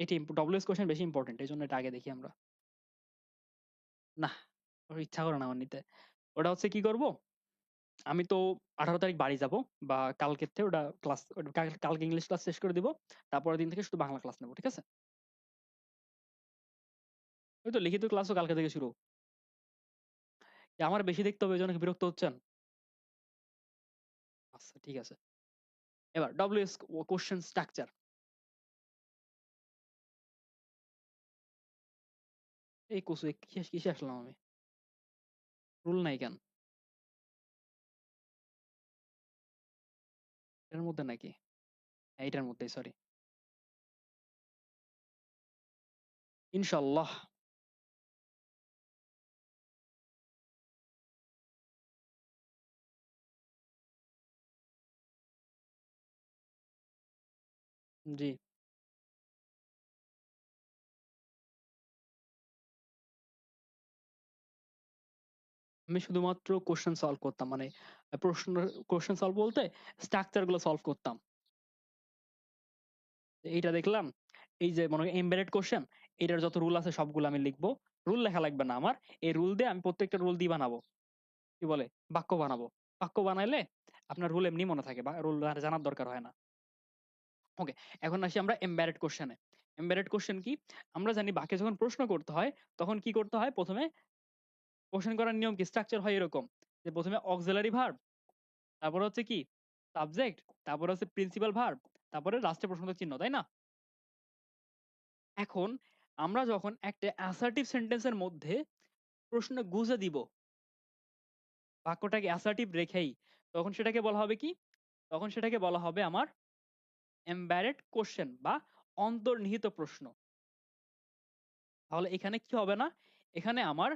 এটি WS question বেশি important. এজন্য এটা আগে দেখি আমরা। নাহ, ওর ইচ্ছা করে না আমার নিতে। ওটা হচ্ছে কি করব? আমি তো ১৮ তারিখ বাড়ি যাব বা কালকের থেকে ওটা ক্লাস কালকে ইংলিশ ক্লাস শেষ করে দিব। তারপরের দিন থেকে শুধু বাংলা ক্লাস নেব ঠিক আছে? ওই তো লিখিত ক্লাসও কালকে থেকে শুরু। আমার বেশি দেখতে হবে এজন্য কি বিরক্ত হচ্ছেন? আচ্ছা ঠিক আছে। এবার ও কোয়েশ্চেন স্ট্রাকচার। এই কচু কিসে কিসে আসলাম আমি? রুল নাই কেন? এটার মধ্যে নাকি? হ্যাঁ, এইটার মধ্যেই সরি। ইনশাআল্লাহ। জি। আমি শুধুমাত্র কোয়েশ্চেন সলভ করতাম। মানে প্রশ্ন কোয়েশ্চেন সলভ বলতে স্ট্রাকচারগুলো সলভ করতাম। এইটা দেখলাম। এই যে মনে এমবেডেড কোয়েশ্চেন, এটার যত রুল আছে সবগুলো আমি লিখব। রুল লেখা লাগবে না আমার। এই রুল দিয়ে আমি প্রত্যেকটা রুল দিয়ে বানাবো। কি বলে? বাক্য বানাবো। বাক্য বানাইলে আপনার রুল এমনি মনে থাকে বা রুল জানার দরকার হয় না। ওকে, এখন আসি আমরা এমবেডেড কোয়েশ্চেন এ। এমবেডেড কোয়েশ্চেন কি? আমরা জানি বাক্যে যখন প্রশ্ন করতে হয়, তখন কি করতে হয়? ১ম এ কোয়েশ্চেন করার নিয়ম কি? স্ট্রাকচার হয় এরকম। যে ১ম এ অক্সিলারি ভার্ব, তারপরে হচ্ছে কি? সাবজেক্ট, তারপরে হচ্ছে প্রিন্সিপাল ভার্ব, তারপরে লাস্টে প্রশ্নবোধক চিহ্ন, তাই না? এখন আমরা যখন একটা অ্যাসার্টিভ সেন্টেন্স এর মধ্যে প্রশ্ন গুজে দিব বাক্যটাকে অ্যাসার্টিভ রেখেই, তখন সেটাকে বলা হবে কি? তখন সেটাকে বলা হবে আমার এমবেডেড কোয়েশ্চেন বা অন্তর্নিহিত প্রশ্ন। তাহলে এখানে কি হবে না? এখানে আমার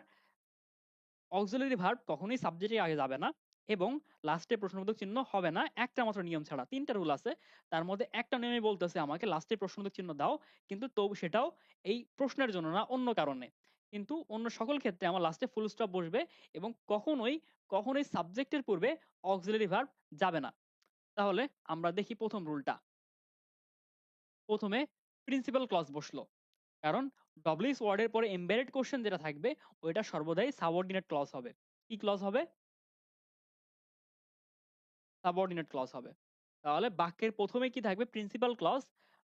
অক্সিলারি ভার্ব কখনোই সাবজেক্টের আগে যাবে না এবং লাস্টে প্রশ্নবোধক চিহ্ন হবে না একটা মাত্র নিয়ম ছাড়া। ৩ টা রুল আছে। তার মধ্যে একটা নিয়মই বলতেছে আমাকে লাস্টে প্রশ্নবোধক চিহ্ন দাও। কিন্তু তো সেটাও এই প্রশ্নের জন্য না অন্য কারণে। কিন্তু অন্য সকল ক্ষেত্রে আমার লাস্টে ফুল স্টপ বসবে এবং কখনোই, কখনোই সাবজেক্টের পূর্বে অক্সিলারি ভার্ব যাবে না। তাহলে আমরা দেখি প্রথম রুলটা। ১ম এ প্রিন্সিপাল ক্লজ বসল। কারণ WS ওয়ার্ড এর পরে এমবেডেড কোয়েশ্চেন যেটা থাকবে ওইটা সর্বদাই সাবঅর্ডিনেট ক্লজ হবে। কি ক্লজ হবে? সাবঅর্ডিনেট ক্লজ হবে। তাহলে বাক্যের ১ম এ কি থাকবে? Principal clause.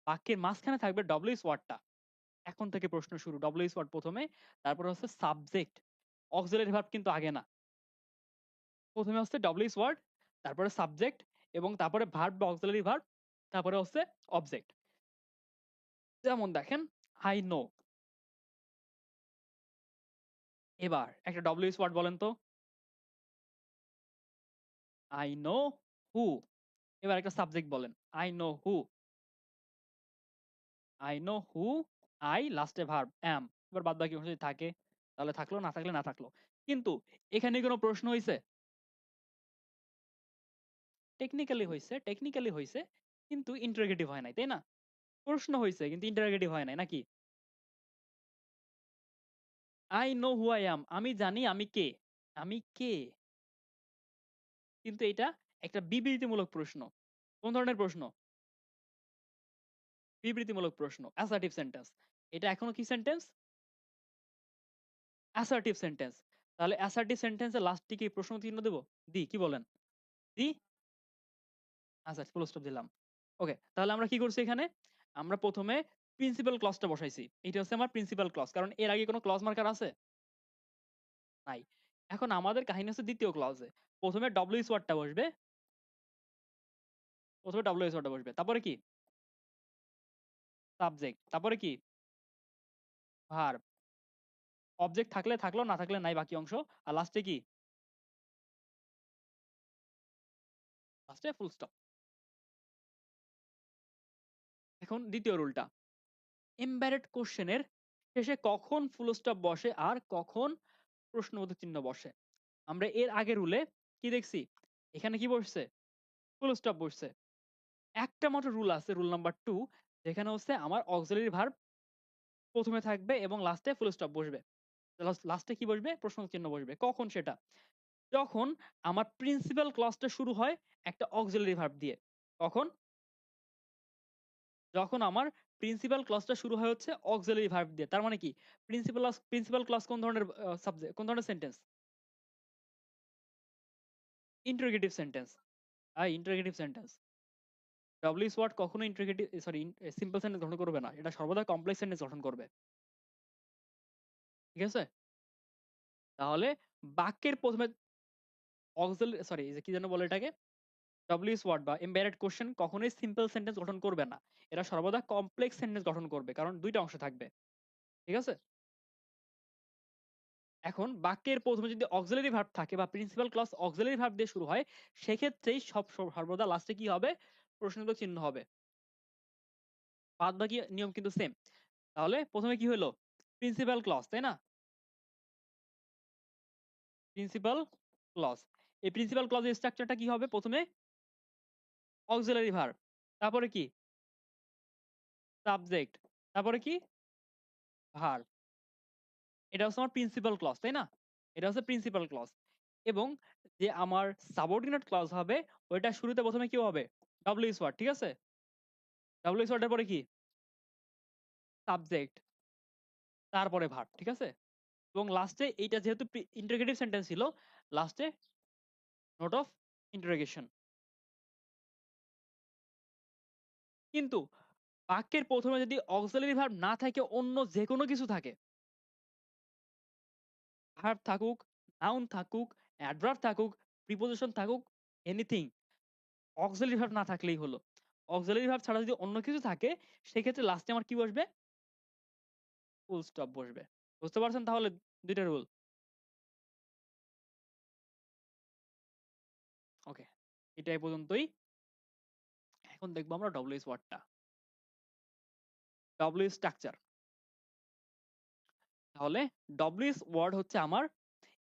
বাক্যের মাঝখানে থাকবে WS ওয়ার্ডটা। এখন থেকে প্রশ্ন শুরু। WS ওয়ার্ড ১ম এ, তারপরে হচ্ছে সাবজেক্ট। অক্সিলারি ভার্ব কিন্তু আগে না। ১ম এ হচ্ছে WS ওয়ার্ড, তারপরে সাবজেক্ট এবং তারপরে ভার্ব বা অক্সিলারি ভার্ব, তারপরে হচ্ছে অবজেক্ট। যেমন দেখেন, I know এবার একটা WS ওয়ার্ড বলেন তো? I know who এবার একটা সাবজেক্ট বলেন। I know who I know who I লাস্টে ভার্ব am এবার বাদবাকি অংশ যদি থাকে তাহলে থাকল, না থাকলে না থাকল। কিন্তু এখানে কোনো প্রশ্ন হইছে? টেকনিক্যালি হইছে, টেকনিক্যালি হইছে কিন্তু ইন্টারোগেটিভ হয় নাই, তাই না? প্রশ্ন হইছে কিন্তু ইন্টারোগেটিভ হয় নাই, নাকি? I know who I am আমি জানি আমি কে। আমি কে? কিন্তু এটা একটা বিবৃতিমূলক প্রশ্ন। কোন ধরনের প্রশ্ন? বিবৃতিমূলক প্রশ্ন, assertive সেন্টেন্স। এটা এখনও কি সেন্টেন্স? assertive sentence. তাহলে assertive সেন্টেন্স এর লাস্টে কি প্রশ্ন চিহ্ন দেব? দিই, কি বলেন? দি আচ্ছা ফুল স্টপ দিলাম। ওকে, তাহলে আমরা কি করছি এখানে? আমরা ১ম এ প্রিন্সিপাল ক্লজটা বসাইছি। এটা হচ্ছে আমার প্রিন্সিপাল ক্লজ। কারণ এর আগে কোনো ক্লজ মার্কার আছে? নাই। এখন আমাদের কাহিনী হচ্ছে ২য় ক্লজে। ১ম এ WS ওয়ার্ডটা বসবে। ১ম এ WS ওয়ার্ডটা বসবে। তারপরে কি? সাবজেক্ট। তারপরে কি? ভার্ব। অবজেক্ট থাকলে থাকল, না থাকলে নাই বাকি অংশ। আর লাস্টে কি? লাস্টে ফুল স্টপ। এখন ২য় রুলটা। এমবেডেড কোয়েশ্চেন এর শেষে কখন ফুল স্টপ বসে আর কখন প্রশ্নবোধক চিহ্ন বসে? আমরা এর আগের রুলে কি দেখছি? এখানে কি বসছে? ফুল স্টপ বসছে। একটা মাত্র রুল আছে রুল নাম্বার 2 যেখানে হচ্ছে আমার অক্সিলারি ভার্ব ১ম এ থাকবে এবং লাস্টে ফুল স্টপ বসবে। লাস লাস্টে কি বসবে? প্রশ্নবোধক চিহ্ন বসবে। কখন সেটা? যখন আমার প্রিন্সিপাল ক্লজটা শুরু হয় একটা অক্সিলারি ভার্ব দিয়ে। কখন? যখন আমার প্রিন্সিপাল ক্লজটা শুরু হয় হচ্ছে অক্সিলারি ভার্ব দিয়ে। তার মানে কি? প্রিন্সিপাল প্রিন্সিপাল ক্লজ কোন ধরনের সাবজেক্ট কোন ধরনের সেন্টেন্স ইন্টারোগেটিভ সেন্টেন্স আই ইন্টারোগেটিভ সেন্টেন্স ডব্লিউস ওয়ার্ড কখনো ইন্টারোগেটিভ সরি সিম্পল সেন্টেন্স গঠন করবে না। এটা সর্বদা কমপ্লেক্স সেন্টেন্স গঠন করবে। ঠিক আছে? তাহলে বাক্যের প্রথমে অক্সিল সরি কি যেন বলে এটাকে? ডব্লিউএস ওয়ার্ড বা এমবেডেড কোশ্চেন কখনোই সিম্পল সেন্টেন্স গঠন করবে না। এরা সর্বদা কমপ্লেক্স সেন্টেন্স গঠন করবে, কারণ দুইটা অংশ থাকবে। ঠিক আছে? এখন বাক্যের প্রথমে যদি অক্সিলারি ভার্ব থাকে বা প্রিন্সিপাল ক্লাস অক্সিলারি ভার্ব দিয়ে শুরু হয়, সেক্ষেত্রেই সব সর্বদা লাস্টে কি হবে? প্রশ্নবোধক চিহ্ন হবে। বাদ বাকি নিয়ম কিন্তু সেম তাহলে প্রথমে কি হলো? প্রিন্সিপাল ক্লজ তাই না? প্রিন্সিপাল ক্লজ এই প্রিন্সিপাল ক্লজের স্ট্রাকচারটা কি হবে প্রথমে? অক্সিলারি ভার্ব তারপরে কি? সাবজেক্ট তারপরে কি? ভার্ব এটা হচ্ছে আমার প্রিন্সিপাল ক্লজ তাই না? এটা হচ্ছে প্রিন্সিপাল ক্লজ এবং যে আমার সাবঅর্ডিনেট ক্লজ হবে, ওইটা শুরুতে প্রথমে কি হবে? ডব্লিউএস ওয়ার্ড ঠিক আছে? ডব্লিউএস ওয়ার্ডের পরে কি? সাবজেক্ট তারপরে ভার্ব ঠিক আছে? এবং লাস্টে এইটা যেহেতু ইন্টারগেটিভ সেন্টেন্স ছিল লাস্টে নোট অফ ইন্টারোগেশন কিন্তু বাক্যের প্রথমে যদি অক্সিলারি ভার্ব না থাকে, অন্য যে কোনো কিছু থাকে। ভার্ব থাকুক, নাউন থাকুক, অ্যাডভার্ব থাকুক, প্রিপোজিশন থাকুক, এনিথিং, অক্সিলারি ভার্ব না থাকলেই হলো। অক্সিলারি ভার্ব ছাড়া যদি অন্য কিছু থাকে, সেক্ষেত্রে লাস্টে আমার কি বসবে? ফুল স্টপ বসবে। বুঝতে পারছেন তাহলে দুইটা রুল ওকে এটা পর্যন্তই। এখন দেখব আমরা ডব্লিউএস ওয়ার্ডটা ডব্লিউ স্ট্রাকচার তাহলে ডব্লিউএস ওয়ার্ড হচ্ছে আমার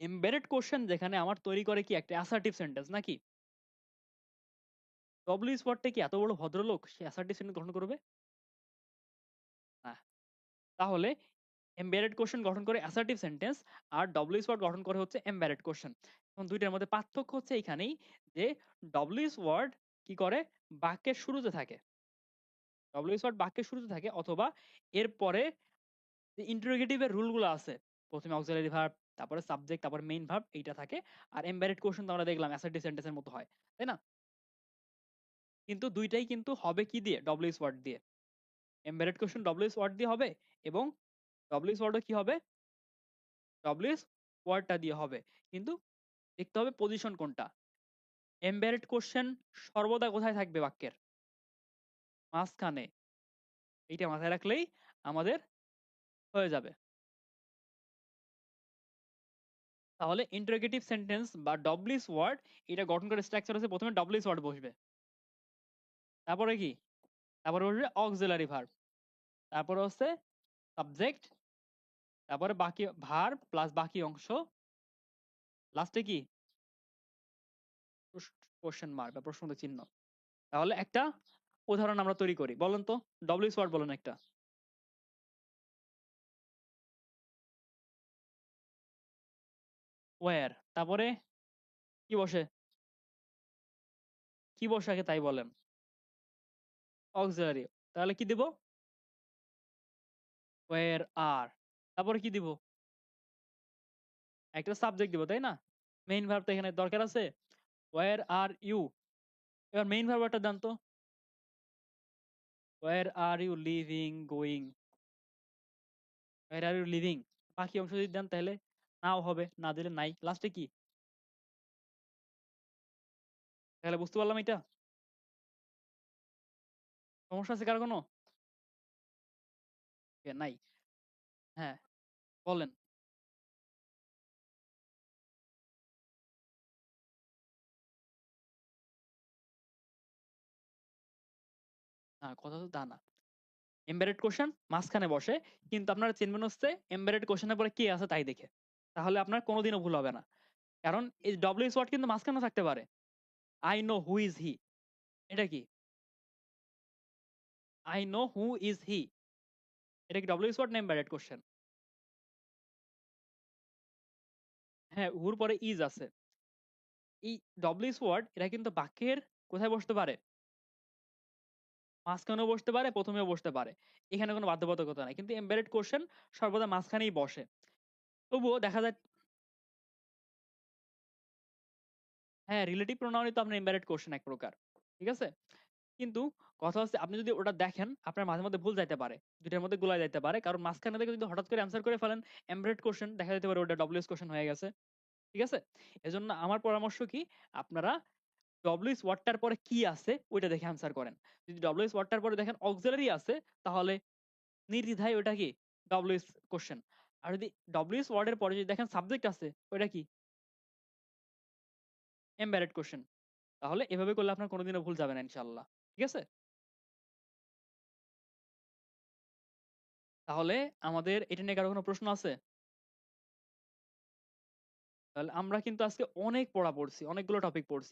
এমবেডেড কোশ্চেন যেখানে আমার তৈরি করে কি একটা অ্যাসার্টিভ সেন্টেন্স নাকি? ডব্লিউএস ওয়ার্ডটা কি এত বড় ভদ্রলোক সে অ্যাসার্টিভ সেন্টেন্স গঠন করবে? না। তাহলে এমবেডেড কোশ্চেন গঠন করে অ্যাসার্টিভ সেন্টেন্স আর ডব্লিউএস ওয়ার্ড গঠন করে হচ্ছে এমবেডেড কোশ্চেন এখন দুইটার মধ্যে পার্থক্য হচ্ছে এইখানেই যে ডব্লিউএস ওয়ার্ড কি করে? বাক্যের শুরুতে থাকে। ডব্লিউএস ওয়ার্ড বাক্যের শুরুতে থাকে অথবা এরপরে যে ইন্টারোগেটিভের রুলগুলো আছে, প্রথমে অক্সিলারি ভার্ব তারপরে সাবজেক্ট তারপরে মেইন ভার্ব এইটা থাকে। আর এমবেডেড কোশ্চেন তো আমরা দেখলাম অ্যাসার্টিভ সেন্টেন্সের মতো হয়, তাই না? কিন্তু দুইটাই কিন্তু হবে কি দিয়ে? ডব্লিউএস ওয়ার্ড দিয়ে। এমবেডেড কোশ্চেন ডব্লিউএস ওয়ার্ড দিয়ে হবে এবং ডব্লিউএস ওয়ার্ডও কি হবে? ডব্লিউএস ওয়ার্ডটা দিয়ে হবে। কিন্তু দেখতে হবে পজিশন কোনটা। এমবেডেড কোশ্চেন সর্বদা কোথায় থাকবে বাক্যের? মাঝখানে। এইটা মাথায় রাখলেই আমাদের হয়ে যাবে। তাহলে ইন্টারোগেটিভ সেন্টেন্স বা ডব্লিউএস ওয়ার্ড এটা গঠন করে স্ট্রাকচার হচ্ছে প্রথমে ডব্লিউএস ওয়ার্ড বসবে। তারপরে কি? তারপরে বসবে অক্সিলারি ভার্ব তারপরে হচ্ছে সাবজেক্ট তারপরে বাকি ভার প্লাস বাকি অংশ। লাস্টে কি? কোশ্চেন মার্ক বা প্রশ্ন চিহ্ন। তাহলে একটা উদাহরণ আমরা তৈরি করি। বলেন তো ডব্লিউএস ওয়ার্ড বলেন একটা। ওয়ার তারপরে কি বসে? কি বসে আগে তাই বলেন। অক্সিলারি তাহলে কি দিব? ওয়ার আর তারপরে কি দিব? একটা সাবজেক্ট দিব, তাই না? মেইন ভার্বটা এখানে দরকার আছে। ওয়ার আর ইউ এবার মেইন ভার্বটা দেন তো where are you living going where are you living বাকি অংশ যদি দেন তাহলে নাও হবে, না দিলে নাই। লাস্টে কি? তাহলে বুঝতে পারলাম এটা? সমস্যা আছে কার কোনো? নাই। হ্যাঁ বলেন। না কথা তো তা না। এমবেডেড কোশ্চেন মাঝখানে বসে, কিন্তু আপনারা চিনবেন হচ্ছে এমবেডেড কোশ্চেনের পরে কি আছে তাই দেখে। তাহলে আপনার কোনোদিনও ভুল হবে না। কারণ এই ডব্লিউএস ওয়ার্ড কিন্তু মাঝখানে থাকতে পারে। I know who is he এটা কি? I know who is he এটা কি ডব্লিউএস ওয়ার্ড না এমবেডেড কোশ্চেন হ্যাঁ হুর পরে ইজ আছে। এই ডব্লিউএস ওয়ার্ড এটা কিন্তু বাক্যের কোথায় বসতে পারে? মাঝখানেও বসতে পারে, ১ম এও বসতে পারে। এখানে কোনো বাধ্যবাধকতা নাই। কিন্তু এমবেডেড কোয়েশ্চেন সর্বদা মাঝখানেই বসে। তবুও দেখা যায় হ্যাঁ, রিলেটিভ প্রোনাউনই তো আপনার এমবেডেড কোয়েশ্চেন এক প্রকার। ঠিক আছে? কিন্তু কথা হচ্ছে আপনি যদি ওটা দেখেন, আপনার মাঝে মধ্যে ভুল যাইতে পারে। ২ টার মধ্যে গুলায় যাইতে পারে। কারণ মাঝখানে থেকে যদি হঠাৎ করে অ্যান্সার করে ফেলেন এমবেডেড কোয়েশ্চেন দেখা যেতে পারে ওটা ডব্লিউএস কোয়েশ্চেন হয়ে গেছে। ঠিক আছে? এজন্য আমার পরামর্শ কি আপনারা ডব্লিউএস ওয়ার্ডটার পরে কি আছে, ওইটা দেখে অ্যান্সার করেন। যদি ডব্লিউএস ওয়ার্ডটার পরে দেখেন অক্সিলারি আছে, তাহলে নির্দ্বিধায় ওটা কি ডব্লিউএস কোয়েশ্চেন। আর যদি ডব্লিউএস ওয়ার্ডের পরে যদি দেখেন সাবজেক্ট আছে, ওইটা কি? Embedded question. তাহলে এভাবে করলে আপনার কোনদিনও ভুল যাবে না, ইনশাআল্লাহ। ঠিক আছে? তাহলে আমাদের এটা নিয়ে কারও কোনো প্রশ্ন আছে? তাহলে আমরা কিন্তু আজকে অনেক পড়া পড়ছি। অনেকগুলো টপিক পড়ছি।